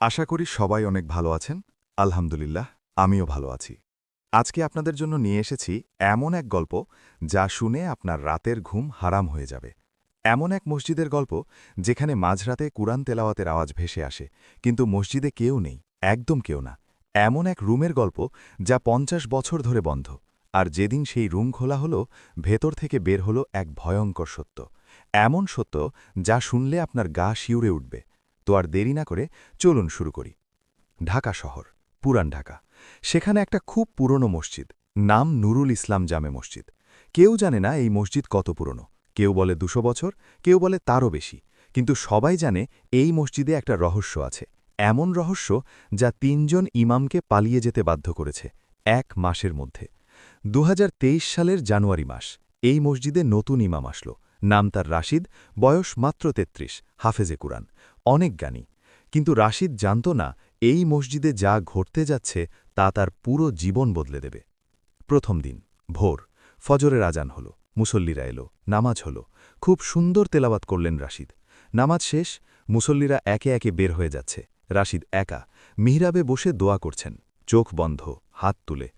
আশা করি সবাই অনেক ভালো আছেন। আলহামদুলিল্লাহ, আমিও ভালো আছি। আজকে আপনাদের জন্য নিয়ে এসেছি এমন এক গল্প যা শুনে আপনার রাতের ঘুম হারাম হয়ে যাবে। এমন এক মসজিদের গল্প যেখানে মাঝরাতে কুরআন তেলাওয়াতের আওয়াজ ভেসে আসে, কিন্তু মসজিদে কেউ নেই, একদম কেউ না। এমন এক রুমের গল্প যা পঞ্চাশ বছর ধরে বন্ধ, আর যেদিন সেই রুম খোলা হলো, ভেতর থেকে বের হলো এক ভয়ঙ্কর সত্য। এমন সত্য যা শুনলে আপনার গা শিউরে উঠবে। তো আর দেরি না করে চলুন শুরু করি। ঢাকা শহর, পুরান ঢাকা। সেখানে একটা খুব পুরনো মসজিদ, নাম নুরুল ইসলাম জামে মসজিদ। কেউ জানে না এই মসজিদ কত পুরনো। কেউ বলে দুশো বছর, কেউ বলে তারও বেশি। কিন্তু সবাই জানে এই মসজিদে একটা রহস্য আছে। এমন রহস্য যা তিনজন ইমামকে পালিয়ে যেতে বাধ্য করেছে এক মাসের মধ্যে। দু হাজার তেইশ সালের জানুয়ারি মাস, এই মসজিদে নতুন ইমাম আসলো। নাম তার রাশিদ, বয়স মাত্র তেত্রিশ, হাফেজে কুরআন। অনেক জ্ঞানী। কিন্তু রাশিদ জানত না এই মসজিদে যা ঘটতে যাচ্ছে তা তার পুরো জীবন বদলে দেবে। প্রথম দিন, ভোর, ফজরের আজান হল, মুসল্লিরা এলো, নামাজ হল। খুব সুন্দর তেলাওয়াত করলেন রাশিদ। নামাজ শেষ, মুসল্লিরা একে একে বের হয়ে যাচ্ছে। রাশিদ একা, মিহরাবে বসে দোয়া করছেন। চোখ বন্ধ, হাত তুলে।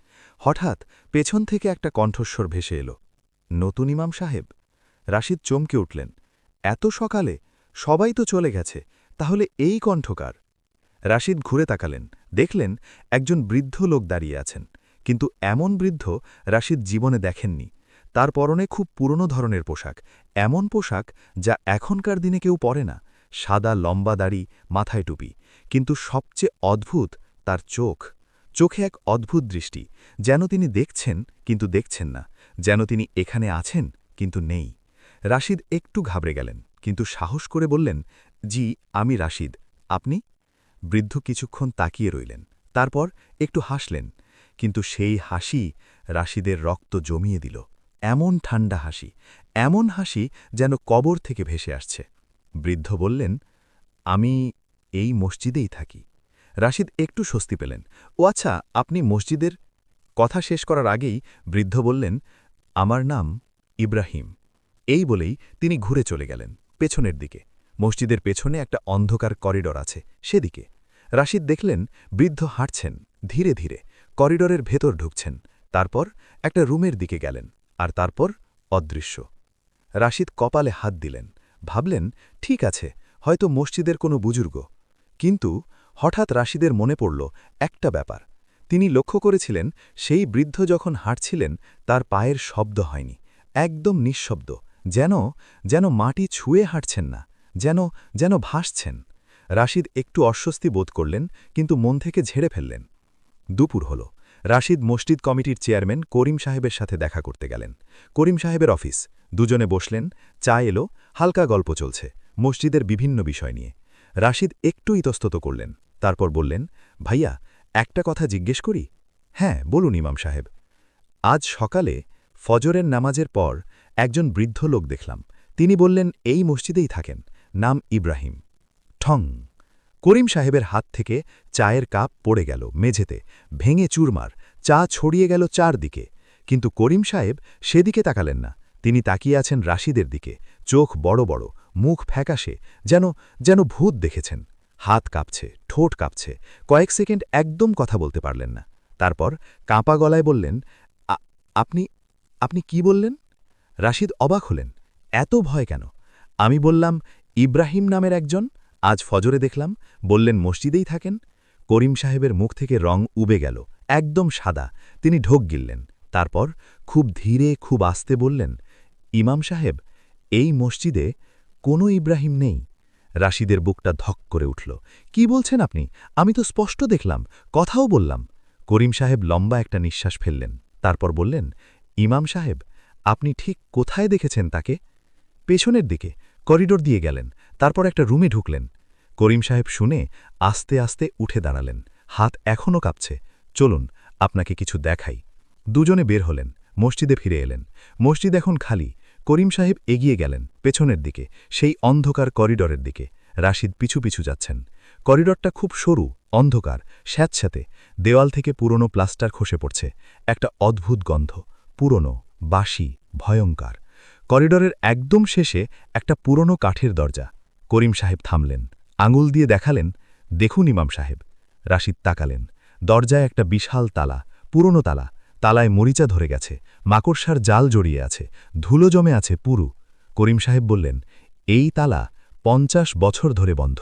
হঠাৎ পেছন থেকে একটা কণ্ঠস্বর ভেসে এলো। নতুন ইমাম সাহেব? রাশিদ চমকে উঠলেন। এত সকালে? সবাই তো চলে গেছে। তাহলে এই কণ্ঠকার? রাশিদ ঘুরে তাকালেন, দেখলেন একজন বৃদ্ধ লোক দাঁড়িয়ে আছেন, কিন্তু এমন বৃদ্ধ রাশিদ জীবনে দেখেননি। তার পরনে খুব পুরনো ধরনের পোশাক, এমন পোশাক যা এখনকার দিনে কেউ পরে না, সাদা লম্বা দাড়ি, মাথায় টুপি, কিন্তু সবচেয়ে অদ্ভুত তার চোখ। চোখে এক অদ্ভুত দৃষ্টি, যেন তিনি দেখছেন কিন্তু দেখছেন না, যেন তিনি এখানে আছেন কিন্তু নেই। রাশিদ একটু ঘাবড়ে গেলেন, কিন্তু সাহস করে বললেন জি, আমি রাশিদ। আপনি? বৃদ্ধ কিছুক্ষণ তাকিয়ে রইলেন। তারপর একটু হাসলেন, কিন্তু সেই হাসি রাশিদের রক্ত জমিয়ে দিল। এমন ঠান্ডা হাসি, এমন হাসি যেন কবর থেকে ভেসে আসছে। বৃদ্ধ বললেন, আমি এই মসজিদেই থাকি। রাশিদ একটু স্বস্তি পেলেন। ও আচ্ছা আপনি মসজিদের কথা শেষ করার আগেই বৃদ্ধ বললেন, আমার নাম ইব্রাহিম এই বলেই তিনি ঘুরে চলে গেলেন, পেছনের দিকে। মসজিদের পেছনে একটা অন্ধকার করিডর আছে, সেদিকে। রাশিদ দেখলেন, বৃদ্ধ হাঁটছেন, ধীরে ধীরে, করিডরের ভেতর ঢুকছেন, তারপর একটা রুমের দিকে গেলেন, আর তারপর অদৃশ্য। রাশিদ কপালে হাত দিলেন, ভাবলেন, ঠিক আছে, হয়তো মসজিদের কোনো বুজুর্গ। কিন্তু হঠাৎ রাশিদের মনে পড়ল একটা ব্যাপার। তিনি লক্ষ্য করেছিলেন, সেই বৃদ্ধ যখন হাঁটছিলেন, তার পায়ের শব্দ হয়নি, একদম নিঃশব্দ, যেন যেন মাটি ছুঁয়ে হাঁটছেন না। যেন যেন ভাসছেন। রাশিদ একটু অস্বস্তি বোধ করলেন, কিন্তু মন থেকে ঝেড়ে ফেললেন। দুপুর হল। রাশিদ মসজিদ কমিটির চেয়ারম্যান করিম সাহেবের সাথে দেখা করতে গেলেন। করিম সাহেবের অফিস। দুজনে বসলেন, চা এলো, হালকা গল্প চলছে, মসজিদের বিভিন্ন বিষয় নিয়ে। রাশিদ একটু ইতস্তত করলেন, তারপর বললেন, ভাইয়া, একটা কথা জিজ্ঞেস করি? হ্যাঁ বলুন ইমাম সাহেব। আজ সকালে ফজরের নামাজের পর একজন বৃদ্ধ লোক দেখলাম। তিনি বললেন, এই মসজিদেই থাকেন। নাম ইব্রাহিম। ঠং। করিম সাহেবের হাত থেকে চায়ের কাপ পড়ে গেল মেঝেতে, ভেঙে চুরমার, চা ছড়িয়ে গেল চারদিকে। কিন্তু করিম সাহেব সেদিকে তাকালেন না, তিনি তাকিয়ে আছেন রাশিদের দিকে, চোখ বড় বড়, মুখ ফ্যাকাশে, যেন যেন ভূত দেখেছেন। হাত কাঁপছে, ঠোঁট কাঁপছে, কয়েক সেকেন্ড একদম কথা বলতে পারলেন না। তারপর কাঁপা গলায় বললেন আপনি আপনি কি বললেন? রাশিদ অবাক হলেন, এত ভয় কেন? আমি বললাম ইব্রাহিম নামের একজন আজ ফজরে দেখলাম বললেন, মসজিদেই থাকেন? করিম সাহেবের মুখ থেকে রং উবে গেল, একদম সাদা। তিনি ঢোক গিললেন, তারপর খুব ধীরে, খুব আস্তে বললেন, ইমাম সাহেব, এই মসজিদে কোনো ইব্রাহিম নেই? রাশিদের বুকটা ধক করে উঠল, কি বলছেন আপনি? আমি তো স্পষ্ট দেখলাম, কথাও বললাম। করিম সাহেব লম্বা একটা নিঃশ্বাস ফেললেন, তারপর বললেন, ইমাম সাহেব, আপনি ঠিক কোথায় দেখেছেন তাকে? পেছনের দিকে করিডোর দিয়ে গেলেন, তারপর একটা রুমে ঢুকলেন। করিম সাহেব শুনে আস্তে আস্তে উঠে দাঁড়ালেন। হাত এখনও কাঁপছে। চলুন, আপনাকে কিছু দেখাই। দুজনে বের হলেন, মসজিদে ফিরে এলেন। মসজিদ এখন খালি। করিম সাহেব এগিয়ে গেলেন, পেছনের দিকে, সেই অন্ধকার করিডরের দিকে। রাশিদ পিছু পিছু যাচ্ছেন। করিডরটা খুব সরু, অন্ধকার, স্যাঁতস্যাঁতে। দেওয়াল থেকে পুরনো প্লাস্টার খসে পড়ছে। একটা অদ্ভুত গন্ধ, পুরনো, বাসি, ভয়ঙ্কর। করিডরের একদম শেষে একটা পুরনো কাঠের দরজা। করিম সাহেব থামলেন, আঙুল দিয়ে দেখালেন, দেখুন ইমাম সাহেব। রাশিদ তাকালেন, দরজায় একটা বিশাল তালা, পুরনো তালা, তালায় মরিচা ধরে গেছে, মাকড়সার জাল জড়িয়ে আছে, ধুলো জমে আছে পুরু। করিম সাহেব বললেন, এই তালা পঞ্চাশ বছর ধরে বন্ধ।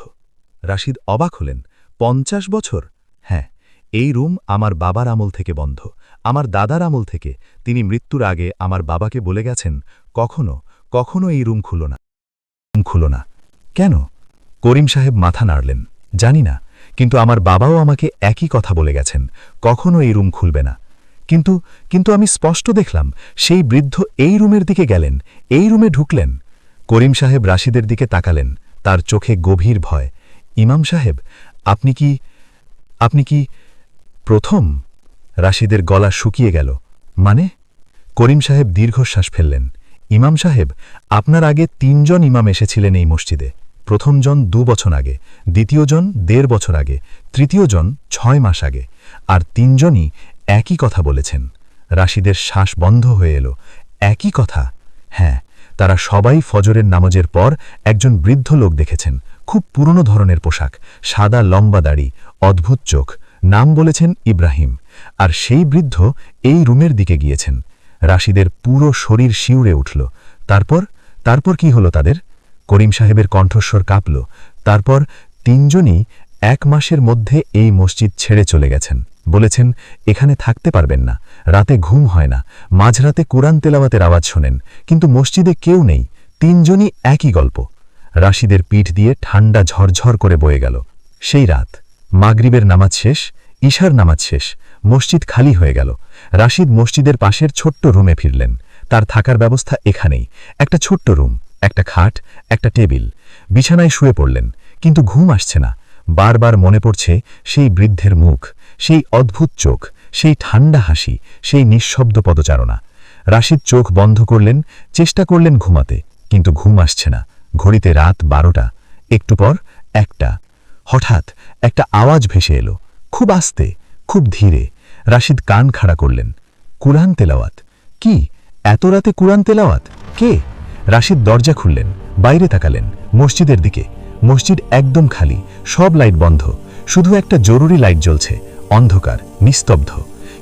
রাশিদ অবাক হলেন, পঞ্চাশ বছর? হ্যাঁ এই রুম আমার বাবার আমল থেকে বন্ধ, আমার দাদার আমল থেকে। তিনি মৃত্যুর আগে আমার বাবাকে বলে গেছেন কখনো কখনো এই রুম খুলো না। রুম খুলো না। কেন? করিম সাহেব মাথা নাড়লেন। জানি না, কিন্তু আমার বাবাও আমাকে একই কথা বলে গেছেন, কখনো এই রুম খুলবে না। কিন্তু কিন্তু আমি স্পষ্ট দেখলাম, সেই বৃদ্ধ এই রুমের দিকে গেলেন, এই রুমে ঢুকলেন। করিম সাহেব রাশিদের দিকে তাকালেন, তার চোখে গভীর ভয়। ইমাম সাহেব, আপনি কি আপনি কি প্রথম? রাশিদের গলা শুকিয়ে গেল। মানে? করিম সাহেব দীর্ঘশ্বাস ফেললেন। ইমাম সাহেব, আপনার আগে তিনজন ইমাম এসেছিলেন এই মসজিদে। প্রথমজন দু বছর আগে, দ্বিতীয়জন দেড় বছর আগে, তৃতীয়জন ছয় মাস আগে, আর তিনজনই একই কথা বলেছেন। রাশিদের শ্বাস বন্ধ হয়ে এলো। একই কথা? হ্যাঁ তারা সবাই ফজরের নামাজের পর একজন বৃদ্ধ লোক দেখেছেন। খুব পুরনো ধরনের পোশাক, সাদা লম্বা দাড়ি, অদ্ভুত চোখ, নাম বলেছেন ইব্রাহিম। আর সেই বৃদ্ধ এই রুমের দিকে গিয়েছেন। রাশিদের পুরো শরীর শিউরে উঠল। তারপর তারপর কি হলো তাদের? করিম সাহেবের কণ্ঠস্বর কাঁপল। তারপর তিনজনই এক মাসের মধ্যে এই মসজিদ ছেড়ে চলে গেছেন। বলেছেন, এখানে থাকতে পারবেন না। রাতে ঘুম হয় না। মাঝরাতে কোরআন তেলাওয়াতের আওয়াজ শোনেন। কিন্তু মসজিদে কেউ নেই। তিনজনই একই গল্প। রাশিদের পিঠ দিয়ে ঠান্ডা ঝরঝর করে বয়ে গেল। সেই রাত, মাগরিবের নামাজ শেষ ঈশার নামাজ শেষ, মসজিদ খালি হয়ে গেল। রাশিদ মসজিদের পাশের ছোট্ট রুমে ফিরলেন। তার থাকার ব্যবস্থা এখানেই। একটা ছোট্ট রুম, একটা খাট, একটা টেবিল। বিছানায় শুয়ে পড়লেন, কিন্তু ঘুম আসছে না। বারবার মনে পড়ছে সেই বৃদ্ধের মুখ, সেই অদ্ভুত চোখ, সেই ঠান্ডা হাসি, সেই নিঃশব্দ পদচারণা। রাশিদ চোখ বন্ধ করলেন, চেষ্টা করলেন ঘুমাতে, কিন্তু ঘুম আসছে না। ঘড়িতে রাত বারোটা, একটু পর একটা। হঠাৎ একটা আওয়াজ ভেসে এলো। খুব আস্তে, খুব ধীরে রাশিদ কান খাড়া করলেন। কুরআন তেলাওয়াত? কি? এত রাতে কুরআন তেলাওয়াত? কে? রাশিদ দরজা খুললেন, বাইরে তাকালেন, মসজিদের দিকে। মসজিদ একদম খালি, সব লাইট বন্ধ। শুধু একটা জরুরি লাইট জ্বলছে, অন্ধকার, নিস্তব্ধ।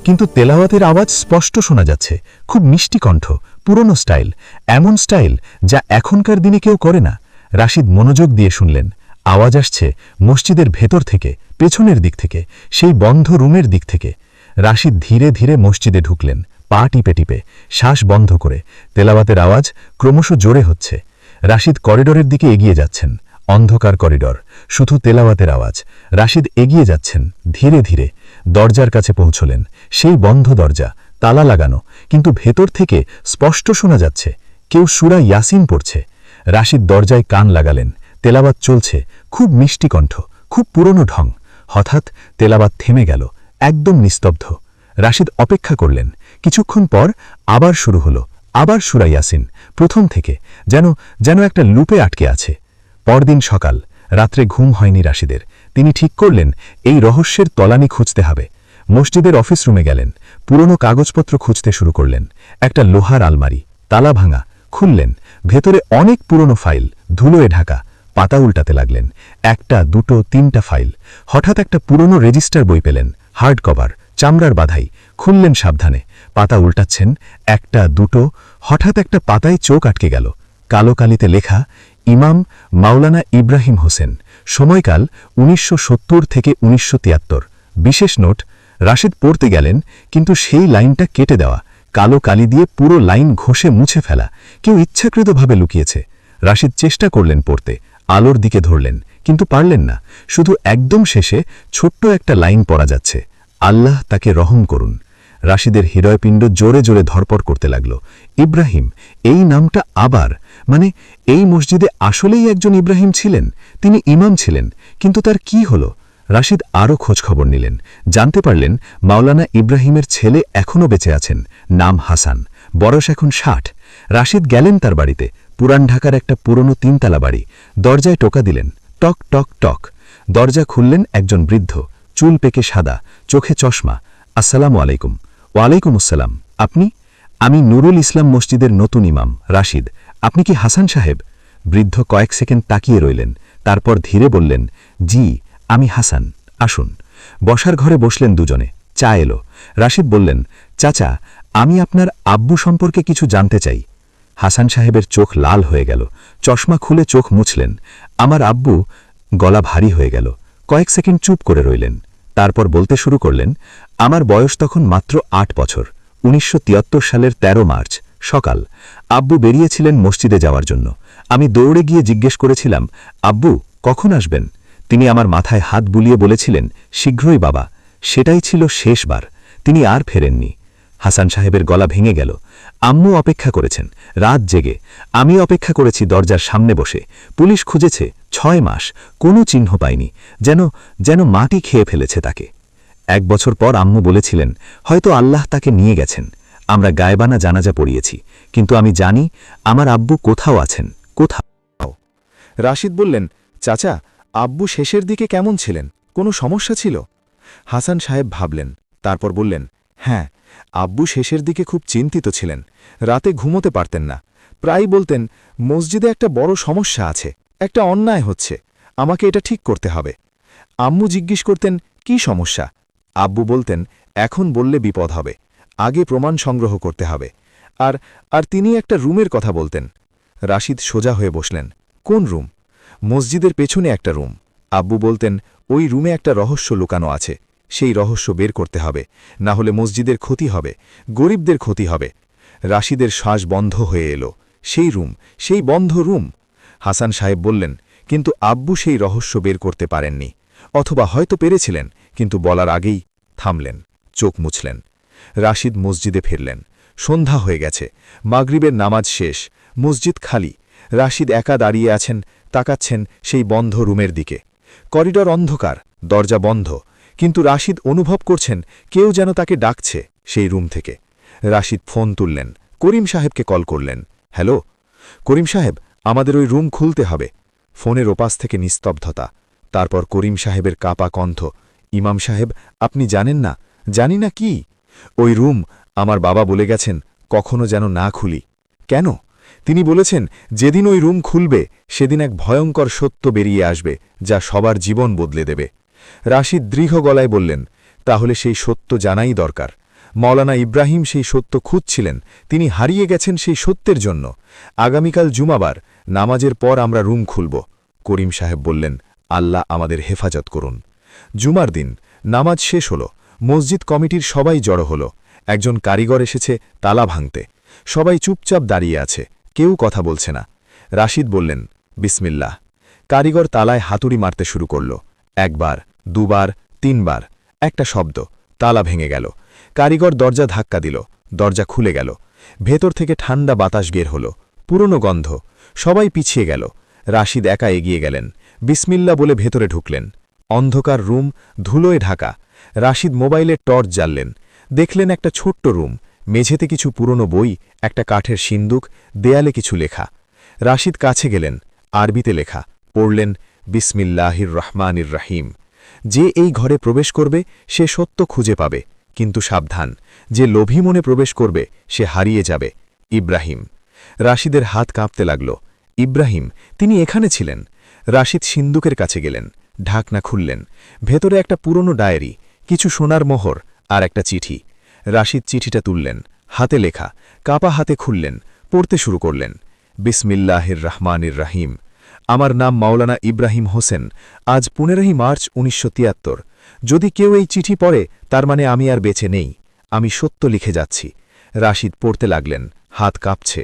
কিন্তু তেলাওয়াতের আওয়াজ স্পষ্ট শোনা যাচ্ছে, খুব মিষ্টি কণ্ঠ, পুরনো স্টাইল। এমন স্টাইল যা এখনকার দিনে কেউ করে না। রাশিদ মনোযোগ দিয়ে শুনলেন, আওয়াজ আসছে মসজিদের ভেতর থেকে। পেছনের দিক থেকে, সেই বন্ধ রুমের দিক থেকে রাশিদ ধীরে ধীরে মসজিদে ঢুকলেন, পা টিপে টিপে, শ্বাস বন্ধ করে, তেলাওয়াতের আওয়াজ ক্রমশ জোরে হচ্ছে। রাশিদ করিডোরের দিকে এগিয়ে যাচ্ছেন, অন্ধকার করিডর, শুধু তেলাওয়াতের আওয়াজ। রাশিদ এগিয়ে যাচ্ছেন, ধীরে ধীরে, দরজার কাছে পৌঁছলেন, সেই বন্ধ দরজা, তালা লাগানো, কিন্তু ভেতর থেকে স্পষ্ট শোনা যাচ্ছে, কেউ সুরা ইয়াসিন পড়ছে। রাশিদ দরজায় কান লাগালেন তেলাবাত চলছে, খুব মিষ্টি কণ্ঠ, খুব পুরনো ঢং। হঠাৎ তেলাবাদ থেমে গেল, একদম নিস্তব্ধ। রাশিদ অপেক্ষা করলেন। কিছুক্ষণ পর আবার শুরু হলো, আবার সুরা ইয়াসিন, প্রথম থেকে, যেন যেন একটা লুপে আটকে আছে। পরদিন সকাল, রাত্রে ঘুম হয়নি রাশিদের। তিনি ঠিক করলেন, এই রহস্যের তলানি খুঁজতে হবে। মসজিদের অফিস রুমে গেলেন, পুরনো কাগজপত্র খুঁজতে শুরু করলেন, একটা লোহার আলমারি, তালা ভাঙা, খুললেন, ভেতরে অনেক পুরনো ফাইল, ধুলোয় ঢাকা পাতা উল্টাতে লাগলেন। একটা, দুটো, তিনটা ফাইল। হঠাৎ একটা পুরনো রেজিস্টার বই পেলেন, হার্ড কভার, চামড়ার বাধাই। খুললেন সাবধানে। পাতা উল্টাচ্ছেন, একটা, দুটো, হঠাৎ একটা পাতায় চোখ আটকে গেল। কালো কালিতে লেখা, ইমাম মাওলানা ইব্রাহিম হোসেন, সময়কাল উনিশশো সত্তর থেকে উনিশশো বিশেষ নোট, রাশিদ পড়তে গেলেন, কিন্তু সেই লাইনটা কেটে দেওয়া। কালো কালি দিয়ে পুরো লাইন ঘষে মুছে ফেলা। কেউ ইচ্ছাকৃতভাবে লুকিয়েছে। রাশিদ চেষ্টা করলেন পড়তে। আলোর দিকে ধরলেন, কিন্তু পারলেন না। শুধু একদম শেষে ছোট্ট একটা লাইন পড়া যাচ্ছে, আল্লাহ তাকে রহম করুন। রাশিদের হৃদয়পিণ্ড জোরে জোরে ধরপড় করতে লাগল। ইব্রাহিম, এই নামটা আবার? মানে এই মসজিদে আসলেই একজন ইব্রাহিম ছিলেন? তিনি ইমাম ছিলেন, কিন্তু তার কি হল? রাশিদ আরও খোঁজখবর নিলেন। জানতে পারলেন, মাওলানা ইব্রাহিমের ছেলে এখনও বেঁচে আছেন, নাম হাসান, বয়স এখন ষাট। রাশিদ গেলেন তার বাড়িতে পুরান ঢাকার একটা পুরনো তিনতলা বাড়ি। দরজায় টোকা দিলেন। টক টক টক। দরজা খুললেন একজন বৃদ্ধ। চুল পেকে সাদা, চোখে চশমা। আসসালামু আলাইকুম। ওয়ালাইকুম আসসালাম। আপনি? আমি নুরুল ইসলাম মসজিদের নতুন ইমাম, রাশিদ। আপনি কি হাসান সাহেব? বৃদ্ধ কয়েক সেকেন্ড তাকিয়ে রইলেন। তারপর ধীরে বললেন, জি, আমি হাসান। আসুন। বসার ঘরে বসলেন দুজনে। চা এলো। রাশিদ বললেন, চাচা, আমি আপনার আব্বু সম্পর্কে কিছু জানতে চাই। হাসান সাহেবের চোখ লাল হয়ে গেল। চশমা খুলে চোখ মুছলেন। আমার আব্বু গলা ভারী হয়ে গেল। কয়েক সেকেন্ড চুপ করে রইলেন। তারপর বলতে শুরু করলেন, আমার বয়স তখন মাত্র আট বছর। উনিশশো তিয়াত্তর সালের ১৩ মার্চ, সকাল। আব্বু বেরিয়েছিলেন মসজিদে যাওয়ার জন্য। আমি দৌড়ে গিয়ে জিজ্ঞেস করেছিলাম, আব্বু, কখন আসবেন? তিনি আমার মাথায় হাত বুলিয়ে বলেছিলেন, শীঘ্রই বাবা। সেটাই ছিল শেষবার। তিনি আর ফেরেননি। হাসান সাহেবের গলা ভেঙে গেল। আম্মু অপেক্ষা করেছেন। রাত জেগে। আমি অপেক্ষা করেছি দরজার সামনে বসে। পুলিশ খুঁজেছে, ছয় মাস, কোনো চিহ্ন পায়নি যেন যেন মাটি খেয়ে ফেলেছে তাকে। এক বছর পর আম্মু বলেছিলেন, হয়তো আল্লাহ তাকে নিয়ে গেছেন। আমরা গায়বানা জানাজা পড়িয়েছি, কিন্তু আমি জানি আমার আব্বু কোথাও আছেন, কোথাও রাশিদ বললেন, চাচা, আব্বু শেষের দিকে কেমন ছিলেন? কোনো সমস্যা ছিল? হাসান সাহেব ভাবলেন, তারপর বললেন হ্যাঁ আব্বু শেষের দিকে খুব চিন্তিত ছিলেন। রাতে ঘুমোতে পারতেন না। প্রায় বলতেন, মসজিদে একটা বড় সমস্যা আছে। একটা অন্যায় হচ্ছে। আমাকে এটা ঠিক করতে হবে। আম্মু জিজ্ঞেস করতেন, কি সমস্যা? আব্বু বলতেন, এখন বললে বিপদ হবে। আগে প্রমাণ সংগ্রহ করতে হবে। আর আর তিনি একটা রুমের কথা বলতেন। রাশিদ সোজা হয়ে বসলেন, কোন রুম? মসজিদের পেছনে একটা রুম। আব্বু বলতেন, ওই রুমে একটা রহস্য লুকানো আছে। সেই রহস্য বের করতে হবে, না হলে মসজিদের ক্ষতি হবে, গরিবদের ক্ষতি হবে। রাশিদের শ্বাস বন্ধ হয়ে এলো। সেই রুম, সেই বন্ধ রুম। হাসান সাহেব বললেন, কিন্তু আব্বু সেই রহস্য বের করতে পারেননি। অথবা হয়তো পেরেছিলেন, কিন্তু বলার আগেই থামলেন, চোখ মুছলেন। রাশিদ মসজিদে ফিরলেন। সন্ধ্যা হয়ে গেছে, মাগরিবের নামাজ শেষ, মসজিদ খালি। রাশিদ একা দাঁড়িয়ে আছেন, তাকাচ্ছেন সেই বন্ধ রুমের দিকে। করিডর অন্ধকার, দরজা বন্ধ কিন্তু রাশিদ অনুভব করছেন কেউ যেন তাকে ডাকছে সেই রুম থেকে। রাশিদ ফোন তুললেন। করিম সাহেবকে কল করলেন। হ্যালো, করিম সাহেব, আমাদের ওই রুম খুলতে হবে। ফোনের ওপাশ থেকে নিস্তব্ধতা। তারপর করিম সাহেবের কাপা কণ্ঠ, ইমাম সাহেব, আপনি জানেন না? জানি না কি? ওই রুম আমার বাবা বলে গেছেন, কখনো যেন না খুলি। কেন? তিনি বলেছেন, যেদিন ওই রুম খুলবে, সেদিন এক ভয়ঙ্কর সত্য বেরিয়ে আসবে, যা সবার জীবন বদলে দেবে। রাশিদ দৃঢ় গলায় বললেন, তাহলে সেই সত্য জানাই দরকার। মৌলানা ইব্রাহিম সেই সত্য খুঁজছিলেন, তিনি হারিয়ে গেছেন সেই সত্যের জন্য। আগামীকাল জুমাবার, নামাজের পর আমরা রুম খুলব। করিম সাহেব বললেন, আল্লাহ আমাদের হেফাজত করুন। জুমার দিন, নামাজ শেষ হল, মসজিদ কমিটির সবাই জড়ো হল। একজন কারিগর এসেছে, তালা ভাঙতে। সবাই চুপচাপ দাঁড়িয়ে আছে, কেউ কথা বলছে না। রাশিদ বললেন, বিসমিল্লাহ। কারিগর তালায় হাতুড়ি মারতে শুরু করল। একবার দুবার, তিনবার। একটা শব্দ, তালা ভেঙে গেল। কারিগর দরজা ধাক্কা দিল, দরজা খুলে গেল। ভেতর থেকে ঠান্ডা বাতাস বের হল। পুরনো গন্ধ, সবাই পিছিয়ে গেল। রাশিদ একা এগিয়ে গেলেন। বিসমিল্লা বলে ভেতরে ঢুকলেন। অন্ধকার রুম, ধুলোয় ঢাকা। রাশিদ মোবাইলে টর্চ জ্বাললেন। দেখলেন একটা ছোট্ট রুম। মেঝেতে কিছু পুরনো বই, একটা কাঠের সিন্দুক, দেয়ালে কিছু লেখা। রাশিদ কাছে গেলেন, আরবিতে লেখা। পড়লেন, বিসমিল্লাহির রহমানির রাহিম। যে এই ঘরে প্রবেশ করবে, সে সত্য খুঁজে পাবে। কিন্তু সাবধান, যে লোভী মনে প্রবেশ করবে, সে হারিয়ে যাবে। ইব্রাহিম, রাশিদের হাত কাঁপতে লাগল। ইব্রাহিম, তিনি এখানে ছিলেন। রাশিদ সিন্দুকের কাছে গেলেন, ঢাকনা খুললেন। ভেতরে একটা পুরনো ডায়েরি, কিছু সোনার মোহর আর একটা চিঠি। রাশিদ চিঠিটা তুললেন, হাতে লেখা, কাপা হাতে খুললেন, পড়তে শুরু করলেন। বিসমিল্লাহির রহমানির রাহিম আমার নাম মাওলানা ইব্রাহিম হোসেন। আজ পনেরোই মার্চ উনিশশো তিয়াত্তর। যদি কেউ এই চিঠি পড়ে, তার মানে আমি আর বেঁচে নেই। আমি সত্য লিখে যাচ্ছি। রাশিদ পড়তে লাগলেন, হাত কাঁপছে।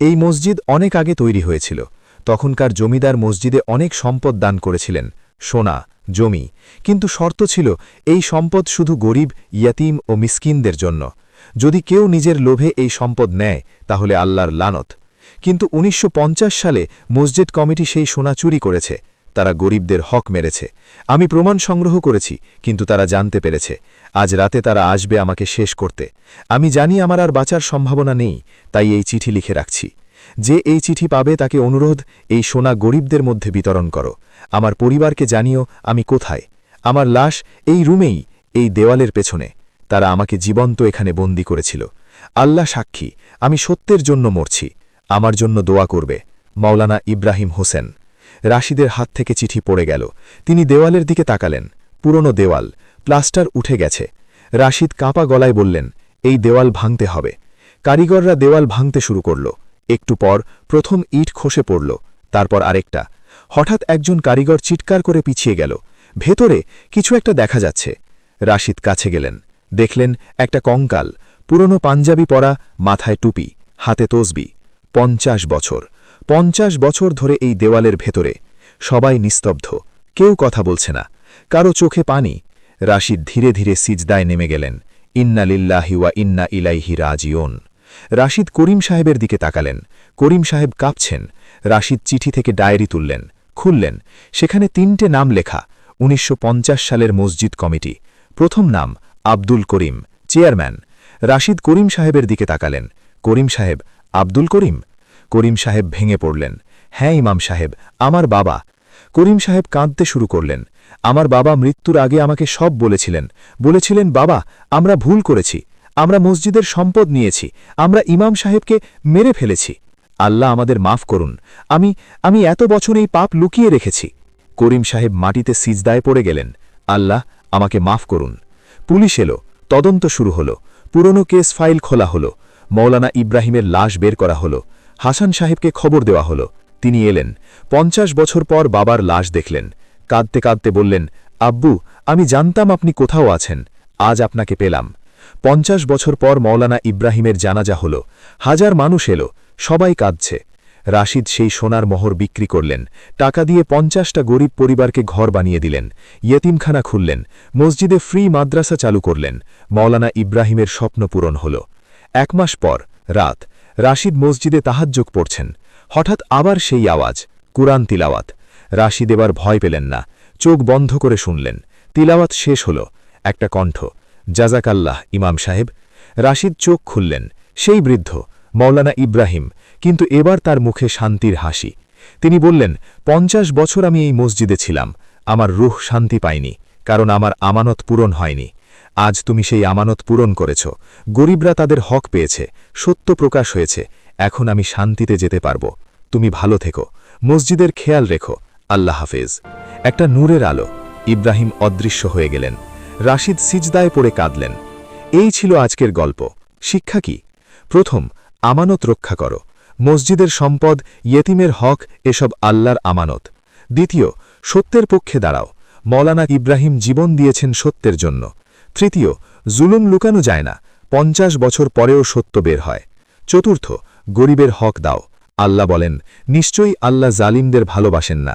এই মসজিদ অনেক আগে তৈরি হয়েছিল। তখনকার জমিদার মসজিদে অনেক সম্পদ দান করেছিলেন, সোনা, জমি। কিন্তু শর্ত ছিল, এই সম্পদ শুধু গরিব, ইয়াতিম ও মিসকিনদের জন্য। যদি কেউ নিজের লোভে এই সম্পদ নেয়, তাহলে আল্লাহর লানত। কিন্তু উনিশশো পঞ্চাশ সালে মসজিদ কমিটি সেই সোনা চুরি করেছে। তারা গরিবদের হক মেরেছে। আমি প্রমাণ সংগ্রহ করেছি, কিন্তু তারা জানতে পেরেছে। আজ রাতে তারা আসবে আমাকে শেষ করতে। আমি জানি আমার আর বাঁচার সম্ভাবনা নেই, তাই এই চিঠি লিখে রাখছি। যে এই চিঠি পাবে তাকে অনুরোধ, এই সোনা গরিবদের মধ্যে বিতরণ করো। আমার পরিবারকে জানিও আমি কোথায়। আমার লাশ এই রুমেই, এই দেওয়ালের পেছনে। তারা আমাকে জীবন্ত এখানে বন্দি করেছিল। আল্লাহ সাক্ষী, আমি সত্যের জন্য মরছি। আমার জন্য দোয়া করবে, মাওলানা ইব্রাহিম হোসেন। রাশিদের হাত থেকে চিঠি পড়ে গেল। তিনি দেওয়ালের দিকে তাকালেন। পুরনো দেওয়াল, প্লাস্টার উঠে গেছে। রাশিদ কাঁপা গলায় বললেন, এই দেওয়াল ভাঙতে হবে। কারিগররা দেওয়াল ভাঙতে শুরু করল। একটু পর প্রথম ইট খসে পড়ল, তারপর আরেকটা। হঠাৎ একজন কারিগর চিৎকার করে পিছিয়ে গেল। ভেতরে কিছু একটা দেখা যাচ্ছে। রাশিদ কাছে গেলেন। দেখলেন একটা কঙ্কাল, পুরনো পাঞ্জাবি পরা, মাথায় টুপি, হাতে তসবি। পঞ্চাশ বছর। পঞ্চাশ বছর ধরে এই দেওয়ালের ভেতরে সবাই নিস্তব্ধ, কেউ কথা বলছে না, কারও চোখে পানি। রাশিদ ধীরে ধীরে সিজদায় নেমে গেলেন, ইন্না লিল্লাহি ওয়া ইন্না ইলাইহি রাজিওন রাশিদ করিম সাহেবের দিকে তাকালেন, করিম সাহেব কাঁপছেন, রাশিদ চিঠি থেকে ডায়েরি তুললেন, খুললেন, সেখানে তিনটে নাম লেখা, উনিশশো পঞ্চাশ সালের মসজিদ কমিটি, প্রথম নাম আব্দুল করিম, চেয়ারম্যান। রাশিদ করিম সাহেবের দিকে তাকালেন, করিম সাহেব আব্দুল করিম? করিম সাহেব ভেঙে পড়লেন। হ্যাঁ ইমাম সাহেব, আমার বাবা। করিম সাহেব কাঁদতে শুরু করলেন। আমার বাবা মৃত্যুর আগে আমাকে সব বলেছিলেন। বলেছিলেন, বাবা, আমরা ভুল করেছি। আমরা মসজিদের সম্পদ নিয়েছি। আমরা ইমাম সাহেবকে মেরে ফেলেছি। আল্লাহ আমাদের মাফ করুন। আমি আমি এত বছর এই পাপ লুকিয়ে রেখেছি। করিম সাহেব মাটিতে সিজদায় পড়ে গেলেন। আল্লাহ, আমাকে মাফ করুন। পুলিশ এলো। তদন্ত শুরু হলো। পুরনো কেস ফাইল খোলা হলো। মৌলানা ইব্রাহিমের লাশ বের করা হলো। হাসান সাহেবকে খবর দেওয়া হলো। তিনি এলেন। পঞ্চাশ বছর পর বাবার লাশ দেখলেন। কাঁদতে কাঁদতে বললেন, আব্বু, আমি জানতাম আপনি কোথাও আছেন। আজ আপনাকে পেলাম। পঞ্চাশ বছর পর মৌলানা ইব্রাহিমের জানাজা হল। হাজার মানুষ এলো। সবাই কাঁদছে। রাশিদ সেই সোনার মোহর বিক্রি করলেন। টাকা দিয়ে পঞ্চাশটা গরিব পরিবারকে ঘর বানিয়ে দিলেন। ইয়েতিমখানা খুললেন। মসজিদে ফ্রি মাদ্রাসা চালু করলেন। মৌলানা ইব্রাহিমের স্বপ্ন পূরণ হল। এক মাস পর, রাত, রাশিদ মসজিদে তাহাজ্জুক পড়ছেন। হঠাৎ আবার সেই আওয়াজ, কুরআন তিলাওয়াত। রাশিদ এবার ভয় পেলেন না, চোখ বন্ধ করে শুনলেন। তিলাওয়াত শেষ হল, একটা কণ্ঠ, জাজাকাল্লাহ, ইমাম সাহেব। রাশিদ চোখ খুললেন, সেই বৃদ্ধ, মৌলানা ইব্রাহিম। কিন্তু এবার তার মুখে শান্তির হাসি। তিনি বললেন, পঞ্চাশ বছর আমি এই মসজিদে ছিলাম, আমার রুহ শান্তি পায়নি কারণ আমার আমানত পূরণ হয়নি। আজ তুমি সেই আমানত পূরণ করেছ। গরিবরা তাদের হক পেয়েছে, সত্য প্রকাশ হয়েছে, এখন আমি শান্তিতে যেতে পারব। তুমি ভালো থেকো, মসজিদের খেয়াল রেখো। আল্লাহ হাফেজ। একটা নূরের আলো, ইব্রাহিম অদৃশ্য হয়ে গেলেন। রাশিদ সিজদায় পড়ে কাঁদলেন। এই ছিল আজকের গল্প। শিক্ষা কি? প্রথম, আমানত রক্ষা করো। মসজিদের সম্পদ, ইয়েতিমের হক, এসব আল্লাহর আমানত। দ্বিতীয়, সত্যের পক্ষে দাঁড়াও। মৌলানা ইব্রাহিম জীবন দিয়েছেন সত্যের জন্য। তৃতীয়, জুলুম লুকানো যায় না। পঞ্চাশ বছর পরেও সত্য বের হয়। চতুর্থ, গরিবের হক দাও। আল্লাহ বলেন, নিশ্চয়ই আল্লাহ জালিমদের ভালোবাসেন না।